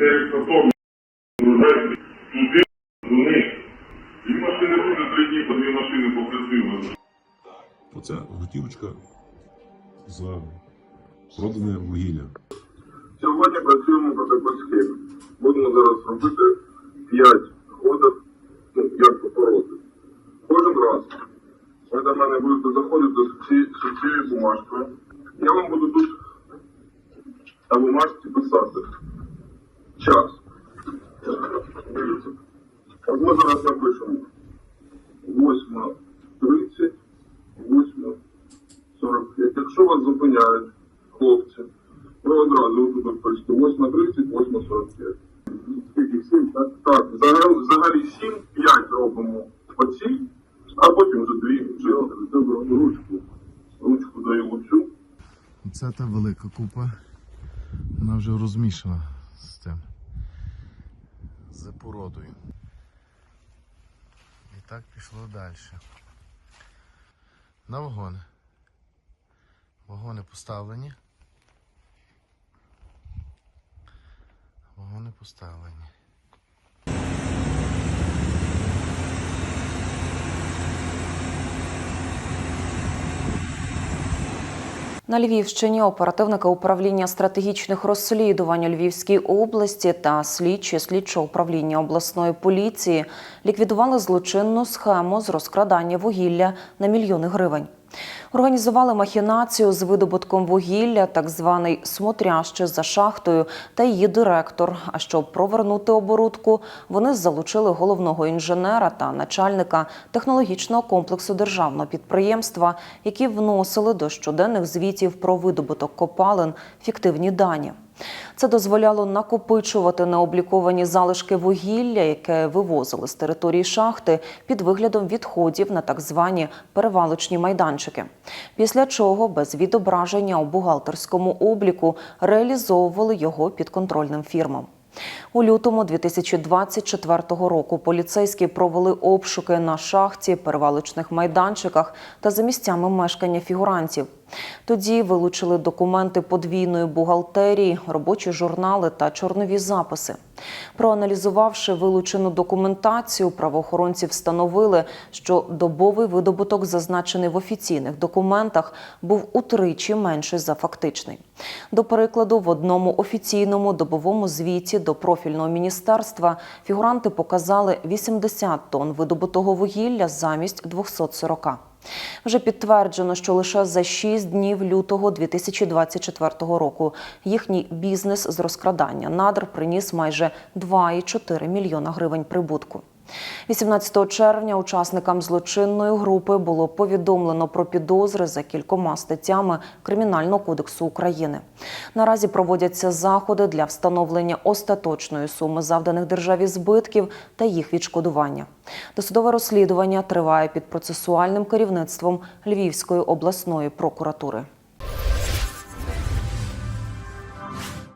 через повторно вружайте туди, до них. І машини буде три дні, по дві машини попрацюємо. Оце готівочка за продане вугілля. Сьогодні працюємо по такій схемі. Будемо зараз робити 5 ходів, ну, як пороти. Кожен раз ви до мене будете заходити з цією бумажкою. Я вам буду тут на бумажці писати Якщо вас зупиняють хлопці, ви одразу тут пишете 8.30, 8.45. Скільки? 7, так? Так, взагалі, взагалі 7, 5 робимо по цій, а потім вже дві, вже добре, ручку. Ручку даю оцю. Це та велика купа. Вона вже розмішана з тим. З породою. І так пішло далі. На вагони. Вагони поставлені. Вагони поставлені. На Львівщині оперативники управління стратегічних розслідувань Львівській області та слідчі слідчого управління обласної поліції ліквідували злочинну схему з розкрадання вугілля на мільйони гривень. Організували махінацію з видобутком вугілля, так званий смотряще за шахтою та її директор. А щоб провернути оборудку, вони залучили головного інженера та начальника технологічного комплексу державного підприємства, які вносили до щоденних звітів про видобуток копалин фіктивні дані. Це дозволяло накопичувати необліковані залишки вугілля, яке вивозили з території шахти під виглядом відходів на так звані перевалочні майданчики. Після чого без відображення у бухгалтерському обліку реалізовували його підконтрольним фірмам. У лютому 2024 року поліцейські провели обшуки на шахті, перевалочних майданчиках та за місцями мешкання фігурантів. Тоді вилучили документи подвійної бухгалтерії, робочі журнали та чорнові записи. Проаналізувавши вилучену документацію, правоохоронці встановили, що добовий видобуток, зазначений в офіційних документах, був утричі менший за фактичний. До прикладу, в одному офіційному добовому звіті до профільного міністерства фігуранти показали 80 тонн видобутого вугілля замість 240. Вже підтверджено, що лише за 6 днів лютого 2024 року їхній бізнес з розкрадання надр приніс майже 2,4 мільйона гривень прибутку. 18 червня учасникам злочинної групи було повідомлено про підозри за кількома статтями Кримінального кодексу України. Наразі проводяться заходи для встановлення остаточної суми завданих державі збитків та їх відшкодування. Досудове розслідування триває під процесуальним керівництвом Львівської обласної прокуратури.